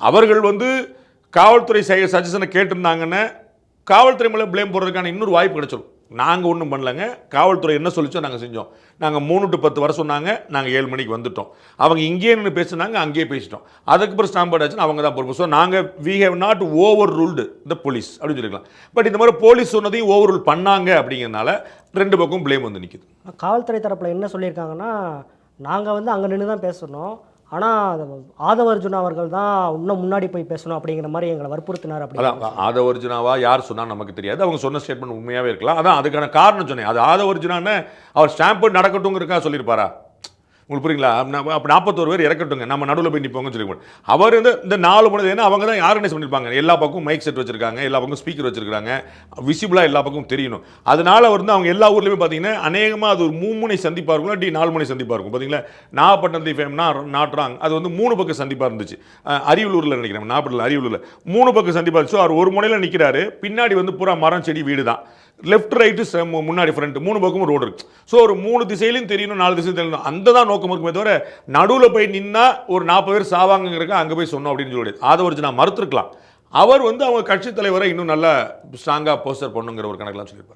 அவர்கள் வந்து காவல்துறை செய்ய சஜஷனை கேட்டிருந்தாங்கன்னு காவல்துறை மேலே ப்ளேம் போடுறதுக்கான இன்னொரு வாய்ப்பு கிடைச்சிடும் நாங்கள் ஒன்றும் பண்ணலங்க. காவல்துறை என்ன சொல்லிச்சோ நாங்கள் செஞ்சோம். நாங்கள் மூணு டு பத்து வர சொன்னாங்க. நாங்கள் ஏழு மணிக்கு வந்துட்டோம். அவங்க இங்கேயே நின்று பேசுனாங்க அங்கேயே பேசிட்டோம். அதுக்கப்புறம் ஸ்டாம்ப் ஆச்சுன்னா அவங்க தான் பொறுப்பு ஸோ நாங்கள் we have not overruled the police அப்படின்னு சொல்லிக்கலாம் பட் இந்த மாதிரி போலீஸ் சொன்னதையும் ஓவர் ரூல் பண்ணாங்க அப்படிங்கிறனால ரெண்டு பக்கம் ப்ளேம் வந்து நிற்குது காவல்துறை தரப்பில் என்ன சொல்லியிருக்காங்கன்னா நாங்கள் வந்து அங்கே நின்று தான் பேசணும். ஆனால் ஆதவ அர்ஜுனா அவர்கள் தான் இன்னும் முன்னாடி போய் பேசணும் அப்படிங்கிற மாதிரி எங்களை வற்புறுத்தினார் அப்படி அதான் ஆத ஒரிஜினாவா யார் சொன்னா நமக்கு தெரியாது. அவங்க சொன்ன ஸ்டேட்மெண்ட் உண்மையாவே இருக்கலாம். அதான் அதுக்கான காரணம் சொன்னேன். அது ஆத ஒரிஜினான்னு அவர் ஸ்டாம்பு நடக்கட்டுங்கிறக்கா சொல்லியிருப்பாரா? உங்களுக்கு புரியுங்களா? அப்ப- நாற்பத்தோரு பேர் இறக்கட்டுங்க. நம்ம நடுவில் போய் நிற்போங்கன்னு சொல்லி அவர் வந்து இந்த நாலு மணி ஏன்னா அவங்க தான் ஆர்கனைஸ் பண்ணியிருப்பாங்க எல்லா பக்கமும் மைக் செட் வச்சிருக்காங்க எல்லா பக்கம் ஸ்பீக்கர் வச்சிருக்காங்க. விசிபிளாக எல்லா பக்கமும் தெரியணும். அதனால வந்து அவங்க எல்லா ஊர்லேயுமே பார்த்தீங்கன்னா அநேகமாக அது ஒரு மூமுனை சந்திப்பாக இருக்கும் டி நாலு மணி சந்திப்பாக இருக்கும். பார்த்தீங்களா நாகப்பட்டினத்தை ஃபேம்னா நாட்டுறாங்க. அது வந்து மூணு பக்கம் சந்திப்பாக இருந்துச்சு. அரியலூரில் நினைக்கிறேன் நாகப்பட்டினம் அரியலூரில். மூணு பக்கம் சந்திப்பாக இருந்துச்சு. அவர் ஒரு முனையில் நிற்கிறாரு பின்னாடி வந்து பூரா மரம் செடி வீடு தான். லெஃப்ட் ரைட்டு முன்னாடி ஃப்ரண்ட் மூணு பக்கமும் ரோடு இருக்கு. ஸோ ஒரு மூணு திசையிலையும் தெரியணும் நாலு திசையும் தெரியணும். அந்த தான் நோக்கம் இருக்குமே தவிர நடுவில் போய் நின்னா ஒரு நாற்பது பேர் சாவாங்கிறக்க அங்கே போய் சொன்னோம் அப்படின்னு சொல்லி அதை ஒரு நான் மறுத்துருக்கலாம். அவர் வந்து அவங்க கட்சித் தலைவரை இன்னும் நல்லா ஸ்ட்ராங்காக போஸ்டர் பண்ணுங்கிற ஒரு கணக்கெல்லாம் சொல்லியிருப்பார்.